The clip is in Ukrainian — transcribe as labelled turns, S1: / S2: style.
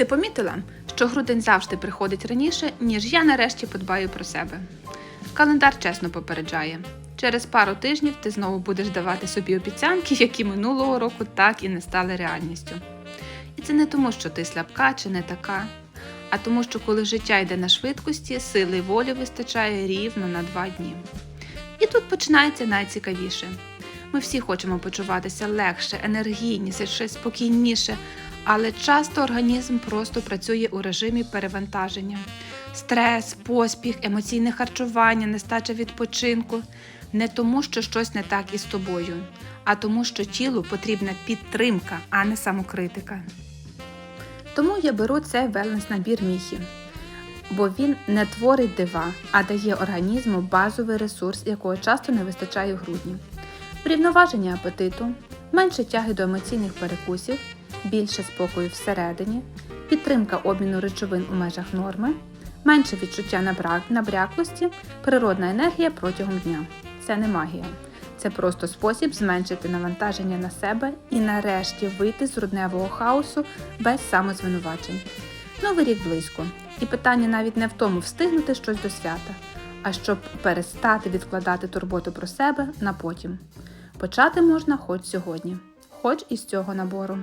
S1: Ти помітила, що грудень завжди приходить раніше, ніж я нарешті подбаю про себе. Календар чесно попереджає. Через пару тижнів ти знову будеш давати собі обіцянки, які минулого року так і не стали реальністю. І це не тому, що ти слабка чи не така, а тому, що коли життя йде на швидкості, сили й волі вистачає рівно на два дні. І тут починається найцікавіше. Ми всі хочемо почуватися легше, енергійніше, щось спокійніше, але часто організм просто працює у режимі перевантаження. Стрес, поспіх, емоційне харчування, нестача відпочинку не тому, що щось не так із тобою, а тому, що тілу потрібна підтримка, а не самокритика. Тому я беру цей велнес-набір міхі, бо він не творить дива, а дає організму базовий ресурс, якого часто не вистачає в грудні. Врівноваження апетиту, менше тяги до емоційних перекусів, більше спокою всередині, підтримка обміну речовин у межах норми, менше відчуття набряклості, природна енергія протягом дня. Це не магія. Це просто спосіб зменшити навантаження на себе і нарешті вийти з грудневого хаосу без самозвинувачень. Новий рік близько, і питання навіть не в тому встигнути щось до свята, а щоб перестати відкладати турботу про себе на потім. Почати можна хоч сьогодні, хоч із цього набору.